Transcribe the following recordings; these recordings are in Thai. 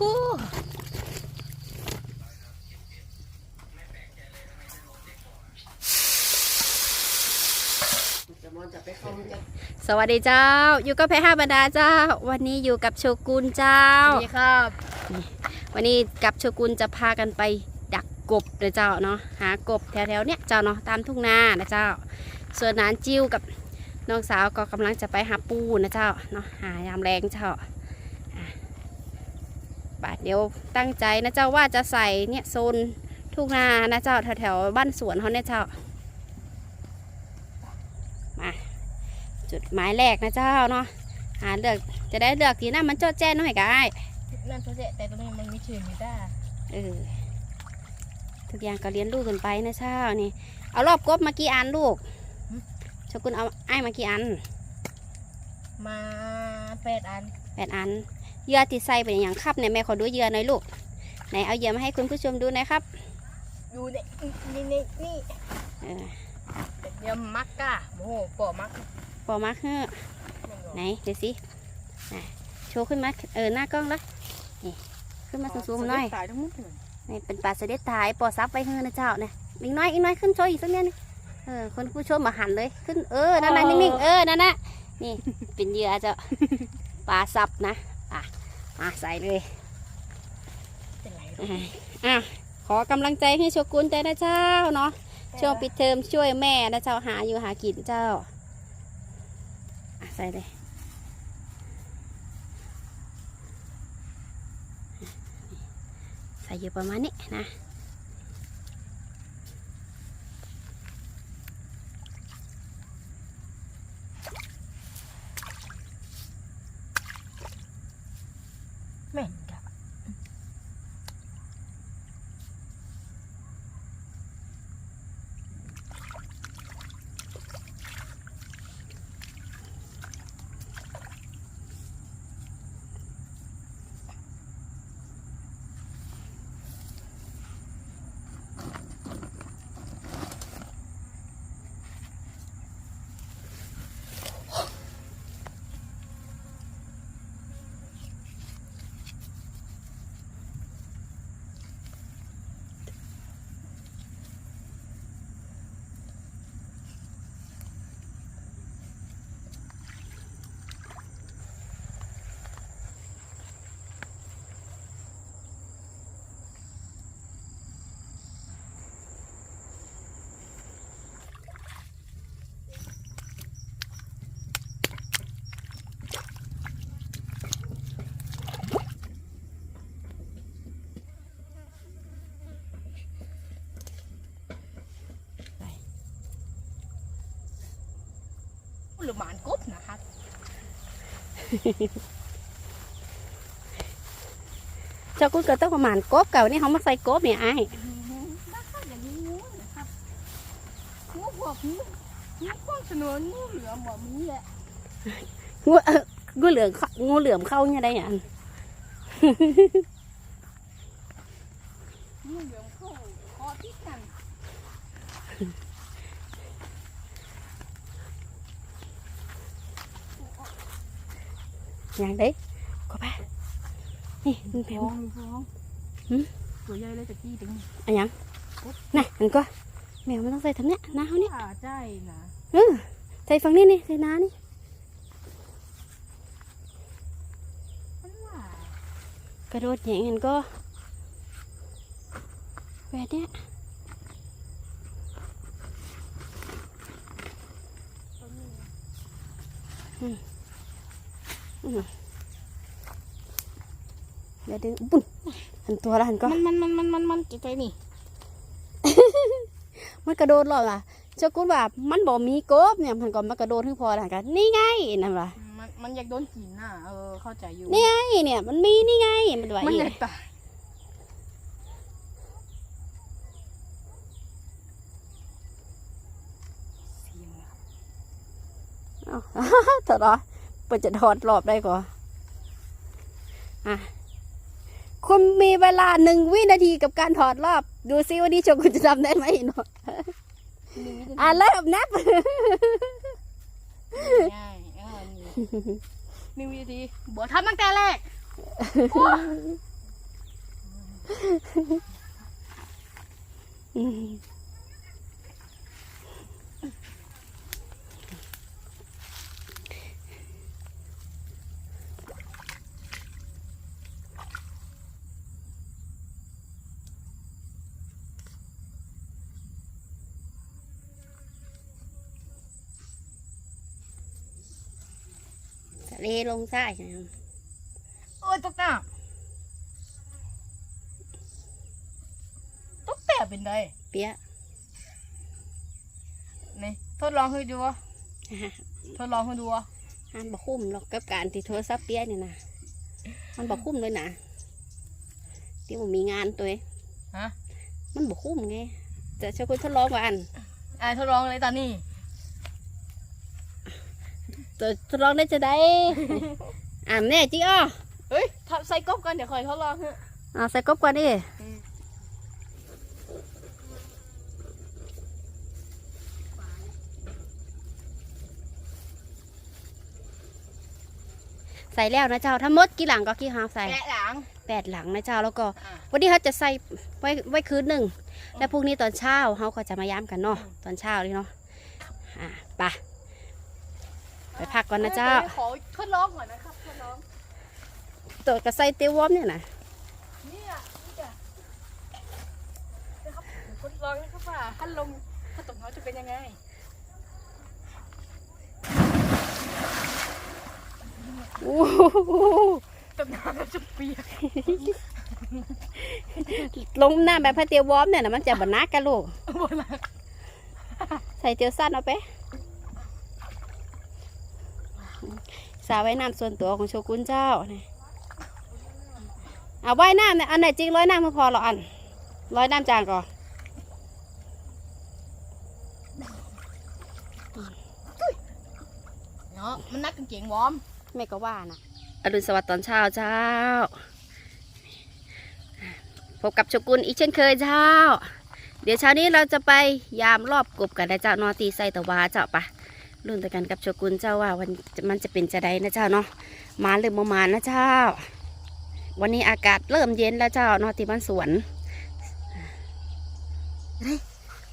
ฮู้จะมอนจะไปเข้าจะสวัสดีเจ้า อยู่กับแพห้าบรรดาเจ้า วันนี้อยู่กับโชกุนเจ้าสวัสดีครับ วันนี้กับโชกุนจะพากันไปดักกบนะเจ้าเนาะหากบแถวๆเนี้ยเจ้าเนาะตามทุ่งนานะเจ้า ส่วนนานจิ้วกับน้องสาวก็กำลังจะไปหาปูนะเจ้าเนาะหายามแรงเจ้าอะ บาดเดี๋ยวตั้งใจนะเจ้าว่าจะใส่เนี่ยโซนทุ่งนานะเจ้าแถวๆบ้านสวนเขาเนี่ยเจ้ามาจุดหมายแรกนะเจ้าเนาะหาเลือกจะได้เลือกทีหน้ามันจอดแจ้นหน่อยก็ได้นั่นเขาจะแต่ตรงนี้มันไม่ชื่อไม่ได้เออทุกอย่างก็เรียนรู้กันไปนะเช้านี่เอารอบกบมากี่อันลูกชกุนเอาไอ้ายมากี่อัน มาแปดอันแปดอัน เหยื่อติดใส่เป็นอย่างครับเนี่ยแม่ขอดูเหยื่อหน่อยลูกไหนเอาเหยื่อมาให้คุณผู้ชมดูหน่อยครับอยู่ในนี่นี่นี่เออเดี๋ยวมักกะโอ้โหปอมักปอมาเฮ้อไหนเดี๋ยวสิอะโชว์ขึ้นมาเออหน้ากล้องแล้วนี่ขึ้นมาสูงๆหน่อยสายทั้งหมดเลยนี่เป็นปลาเสด็จถ่ายปอซับไว้เฮ้อนะเจ้าเนี่ยอีกน้อยอีกน้อยขึ้นโชว์อีกสักนิดนึงเออคนผู้ชมมาหันเลยขึ้นเออนั่นน่ะนิ่งๆเออนั่นน่ะนี่เป็นเหยื่อเจ้าปลาซับนะอะ มาใส่เลยเป็นไรอะอะขอกำลังใจให้โชกุนแต่นะเจ้าเนาะช่วงปิดเทอมช่วยแม่นะเจ้าหาอยู่หากินเจ้าอะใส่เลยใส่อยู่ประมาณนี้นะ รือหมานกบนะครับเจ้ากุนก็ต้องประมาณกบเก่านี่เขามาใส่กบเนี่ยไอ้ายนะครับอย่างนี้งูนะครับงูพวกงูงูพวกชนวนงูเหลือมแบบนี้แหละงูเอองูเหลือมเข้างูเหลือมเข้าเนี่ยได้ยังงูเหลือมเข้าคอที่กัน อย่างเด้ก็ไปนี่มันแผ่ฟองฟองหืมตัวใหญ่เลยตะกี้ถึงอันยั องใส่ทำเนี้ยน้าเขาเนี่ยอ่าใช่นะเออใส่ฝั่งนี้นี่ใส่น้านี่มันว่ากระโดดอย่างนั้นก็แบบเนี้ยตัวนี้แบบดึงปุ่นหันตัวละหันก็มันมันมันมันมันมันจะใจนี่ มันกระโดดหรอกล่ะเจ้ากุนว่ามันบอกมีกบเนี่ยมันก็มากระโดดขึ้นพอละกันนี่ไงนั่นว่ะมันมันอยากโดนกินน่ะเออเข้าใจอยู่นี่ไงเนี่ยมันมีนี่ไงมันว่ามันอีอยากตายอ้าวถอด เหรอเปิดจะถอดรอบได้ก่อนอะคุณมีเวลาหนึ่งวินาทีกับการถอดรอบ ดูซิว่านี่โชกุนจะทำได้ไหมเนาะอะเริ่มนับง่ายเออนี่หนึ่งวินาทีบอกทำตั้งแต่แรกโอ้อืม เลลงใต้นะโอ้ยตกน้ำตกแต่เป็นไดเปียะนี่ทดลองให้ดูวะทดลองให้ดูวะมันบอกคุ้มหรอกกับการที่โทรศัพท์เปียะนี่นะมันบอกคุ้มเลยนะที่ผมมีงานตัวเองฮะมันบอกคุ้มไงจะช่วยคุณทดลองก่อนอ่าทดลองเลยตอนนี้ ตัวทดลองได้จะได้ อ่านแน่จิอ้อเฮ้ยทำใส่กบกันเดี๋ยวคอยทดลองเถอะเอาใส่กบก่อนดิใส่แล้วนะเจ้าทั้งหมดกี่หลังก็กี่หางใส่แกะหลังแปดหลังนะเจ้าแล้วก็อ่าวันนี้เขาจะใส่ไว้ไว้คืนหนึ่งแล้วพรุ่งนี้ตอนเช้าเขาก็จะมาย้ำกันเนาะตอนเช้าเลยเนาะอะไป ไปพักก่อนนะเจ้า ขอทดลองก่อนนะครับทดลองตัวกระใส่เตียววอมเนี่ยนะนี่อะนี่อะนะครับผมทดลองนะครับว่าถ้าลมถ้าตกน้ำจะเป็นยังไงโอ้โหตกน้ำแล้วจะเปียกลงน้ำแบบพระเตียววอมเนี่ยนะมันจะบนักกันลูกหมดละใส่เตียวสั้นเอาไป สาวไว้น้ำส่วนตัวของโชกุนเจ้านี่เอาว่ายน้ำเนี่ยอันไหนจริงร้อยน้ำพอหรออันร้อยน้ำจางก่อนเนาะมันนักกางเกงวอร์มไม่ก็ว่านะอรุณสวัสดิ์ตอนเช้าเจ้า พบกับโชกุนอีกเช่นเคยเจ้า เดี๋ยวเช้านี้เราจะไปยามรอบกบกันนะเจ้านอตีไซตะวาเจ้าปะ รุ่นตะกันกับโชกุนเจ้าว่าวันมันจะเป็นจะใดนะเจ้าเนาะมาหรือมามานะเจ้า วันนี้อากาศเริ่มเย็นแล้วเจ้าเนอตีบ้านสวนเฮ้ย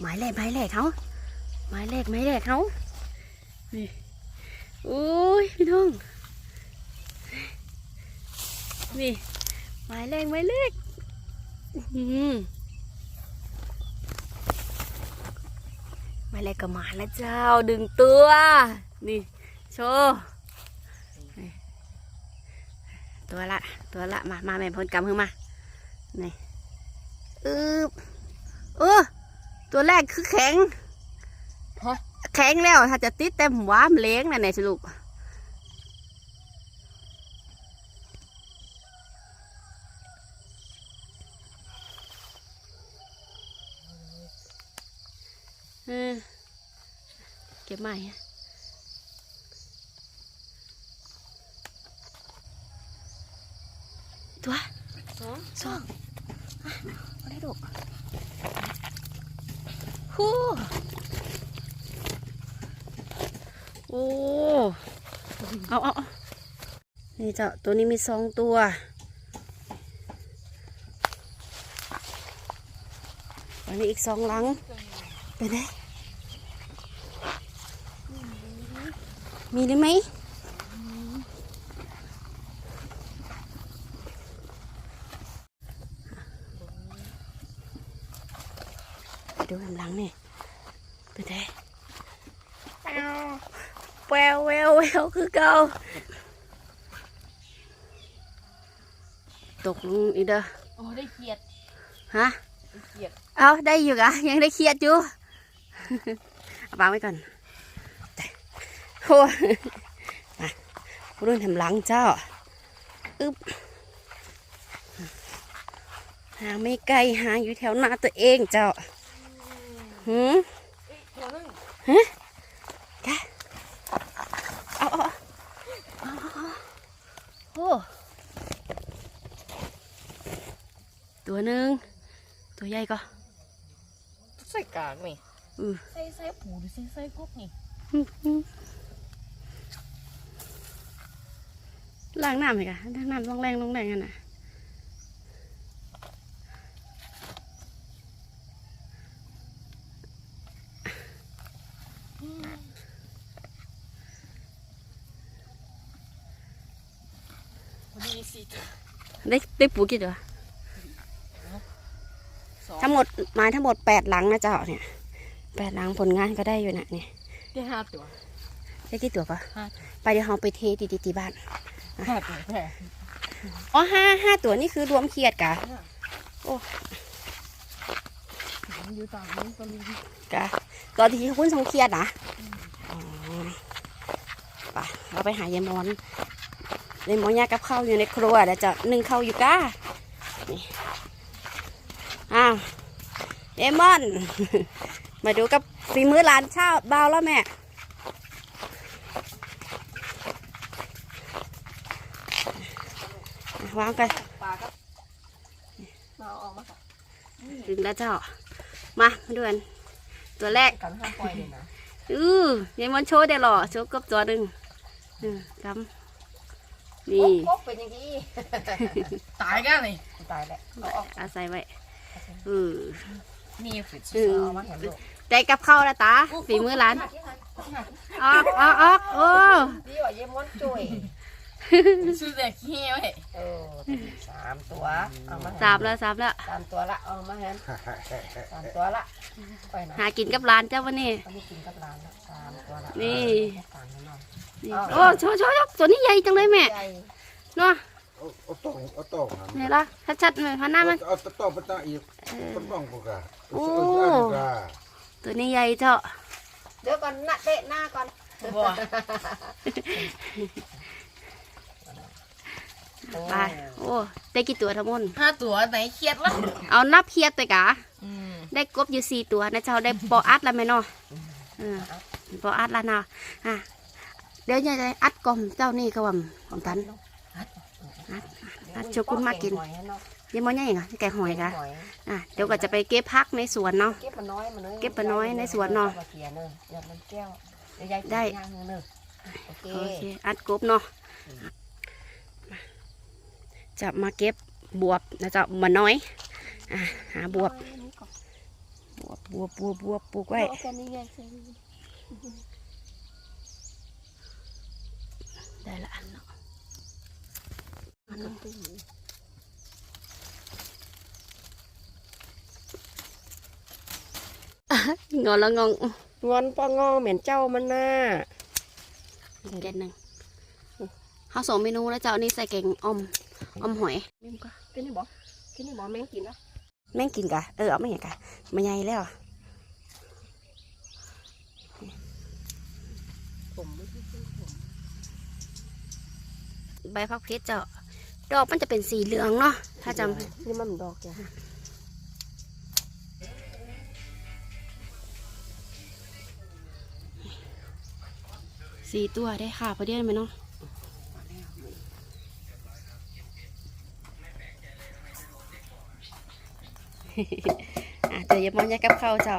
หมายแรกหมายแรกเขาหมายแรกหมายแรกเขานี่โอ้ยพี่น้องนี่หมายเลขหมายเลขอืม หมายเลขก็มาแล้วเจ้าดึงตัว นี่โชว์นี่ตัวละ ตัวละมา มาแม่พลกำขึ้นมา นี่อึบเออตัวแรกคือแข็งฮะแข็งแล้วถ้าจะติดเต็มหัวมันเล้งน่ะเนี่ยสิลูก เออเก็บใหม่อะตัวสองสองอะเอาได้ลูกฮู้โอ้เอาเอาเอานี่เจ้าตัวนี้มีสองตัวอันนี้อีกสองหลังไปไหน มีหรือไหมไปดูกำลังนี่ไปไหนแววแววแววคือเก่าตกลงอีกเด้อโอ้ได้เขียดฮะ ได้เขียด เอาได้อยู่กะยังได้เครียดอยู่ เอาวางไว้ก่อน โอ้ยมารุ่นทำหลังเจ้าอึบหาไม่ไกลหาอยู่แถวหน้าตัวเองเจ้าหืมเอ้ยตัวนึงกะเอาเอาเอาเอาเอาโอ้ตัวหนึ่งตัวใหญ่ก็ใส่กากนี่อือใส่ใส่ผูหรือใส่ใส่กบนี่ ล้างน้ำอีกอะล้างน้ำลงแรงลงแรงกันน่ะได้ได้ปูกี่ตัวทั้งหมดไม้ทั้งหมดแปดหลังนะเจ้าเนี่ยแปดหลังผลงานก็ได้อยู่นะเนี่ยได้ห้าตัว ได้กี่ตัวปะไปเดี๋ยวเราไปเทตีตีบ้าน ห้าตัวแค่อ๋อห้าห้าตัวนี่คือรวมเครียดกะอยู่ต่างนี้ก็มีกะตอนที่คุณทรงเครียดนะอ๋อไปเราไปหายายมอนยายมอนยากกับข้าวอยู่ในครัวเดี๋ยวจะนึ่งข้าวอยู่ก้านี่อ้าวเอมอน มาดูกับฝีมือหลานเช่าเบาวแล้วแม่ วางกันปลาครับมาเอาออกมาค่ะถึงแล้วเจ้า มามาดูกันตัวแรกกันห้ามปล่อยเลยนะอือยังมันโชว์ได้หรอโชว์กับตัวหนึ่งอือกำนี่โอ๊ะเป็นอย่างนี้ตายกันเลยตายแล้วเอาออกอาศัยไว้เออนี่ฝืนอืชิมเอามาเห็นลูกแต่กับข้าวแล้วตาฝีมือร้านออกออกออกโอ้ดีกว่าเยี่ยมอนจุย ชื่อแต่ขี้เว้ยเออสามตัว เอามาสามแล้วสามแล้วสามตัวละ เอามาเห็นสามตัวละไปนะหากินกับร้านเจ้าวันนี้อันนี้กินกับร้านละสามตัวละนี่สามแน่นอนนี่โอ้โชว์โชว์โชว์ตัวนี้ใหญ่จังเลยแม่ใหญ่เนาะเอาเอาต้องเอาต้องครับนี่ละชัดๆเลยพันหน้ามันเอาต้องไปตั้งอีกเออต้องต้องกูกะโอ้เอาเอาเอาตัวนี้ใหญ่เจ้าเดี๋ยวก่อนนะเตะหน้าก่อนบัว ไปโอ้ได้กี่ตัวทั้งหมดห้าตัวไหนเครียดวะเอานับเพียดแต่กะอืมได้กบอยู่สี่ตัวนะเจ้าได้ปออัดแล้วไหมเนาะเออปออัดแล้วเนาะอะเดี๋ยวจะได้อัดกลมเจ้านี่ก็ว่าของตันอะโชกุนมากินยังมันยังไงแกงหอยกะอะเดี๋ยวก็จะไปเก็บพักในสวนเนาะเก็บมาน้อยมาเลยเก็บมาน้อยในสวนเนาะมาเขียนเนอะอย่ามันแก้วเดี๋ยวยายกินได้ย่างเนอะโอเคโอเคอัดกบเนาะ จะมาเก็บบวบนะเจ้ามาน้อยอะหาบวบ บวบ บวบ บวบ บวบ ปลูกไว้เอาแค่นี้ไงใช่ได้ละอันเนาะงอนแล้วงงงอนปองอเหม็นเจ้ามันน่ะเด็ดหนึ่งเขาสองเมนูแล้วเจ้าอันนี้ใส่แกงออม ออมหอยกินนี่บอกกินนี่บอกแม่งกินนะแม่งกินกะเออเอาไม่เห็นกะมันใหญ่แล้วผมไม่ใช่ผมใบพักเพชรเจ้าดอกมันจะเป็นสีเหลืองเนาะถ้าจำนี่มันดอกแกสี่ตัวได้ค่ะพอดีไหมเนาะ อะเดี๋ยวอย่ามองแยกกับเข้าเจ้า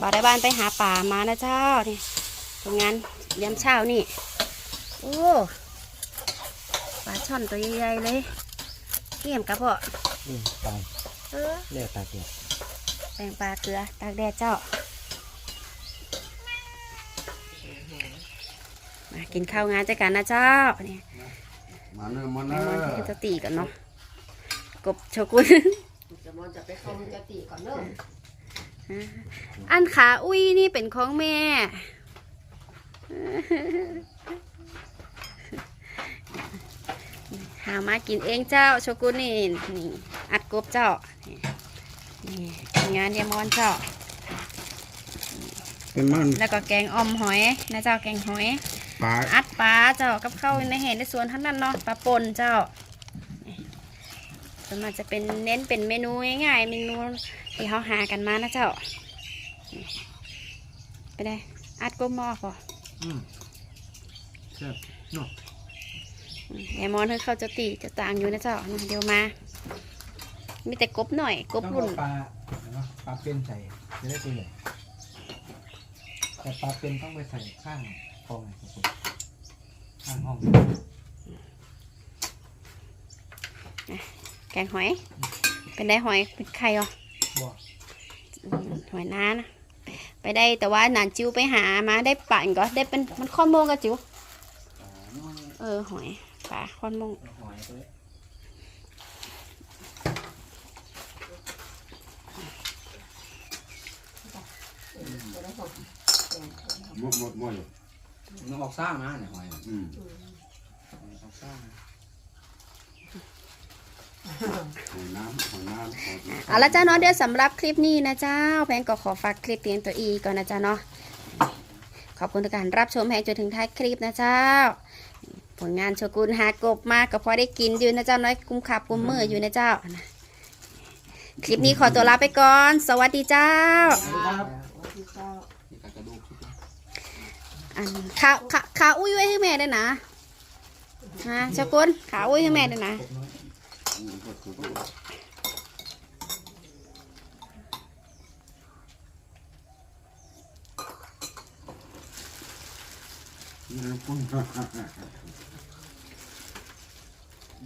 บาวได้บ้านไปหาป่ามานะเจ้านี่ทำงานยามเช้านี่ โอ้ ปลาช่อนตัวใหญ่ๆเลยเกี่ยมกับพ่ออืมตายเออเรียกตายเกียแปลงปลาเกลือตากแดดเจ้า มากินข้าวงานเจอกันนะเจ้านี่มาเนื้อะมาไอ้เนื้มอนอะที่จะตีกันเนาะกบโชกุนจะมอนจะไปเข้ามันจะตีก่อนเนอะอันขาอุ้ยนี่เป็นของแม่ หามากินเองเจ้าโชกุนนี่นี่อัดกบเจ้านี่นี่งานเยมอนเจ้าเป็นมันแล้วก็แกงอ่อมหอยนะเจ้าแกงหอยปลาอัดปลาเจ้ากับข้าวในเห็นในสวนเท่านั้นเนาะปลาปนเจ้านี่ส่วนมากจะเป็นเน้นเป็นเมนูง่ายๆเมนูที่เขาหากันมานะเจ้านี่ไปได้อัดก้มหม้อพออืมแซ่บเนาะอืม แอมอนให้เขาจะตีจะต่างอยู่นะเจ้านะเดี๋ยวมา มีแต่กบหน่อยกบต้องรุ่นเอาปลาเห็นปะปลาเป็นใส่จะได้ตัวใหญ่แต่ปลาเป็นต้องไปใส่ข้างห้องไหนครับผมข้างห้องแกงหอย เป็นได้หอยเป็นไข่เหรอบ่อืมหอยน้านะไปได้แต่ว่าหนานจิวไปหามาได้ป่านก็ได้เป็นมันข้อนโมงกับจิวเออหอย ปลาข้อนโมงหอยตัวหมดหมดหมดมันออกซ่ามาเนี่ยหอยอืมออกซ่าหอยน้ำหอยน้ำหอยน้ำเอาละจ้าเนาะเดี๋ยวสำหรับคลิปนี้นะเจ้าแพงก็ขอฝากคลิปเพียงตัวอีก่อนนะเจ้าเนาะขอบคุณทุกการรับชมแพงจนถึงท้ายคลิปนะเจ้า ผลงานโชกุนหากบมากก็พอได้กินอยู่นะเจ้าน้อยกุมขับกุมมืออยู่นะเจ้า คลิปนี้ขอตัวลาไปก่อน สวัสดีเจ้าข้านี่กระดูกชุดอันขาขาขาอุ้ยไว้ให้แม่ด้วยนะฮะโชกุนขาอุ้ยให้แม่ด้วยนะอื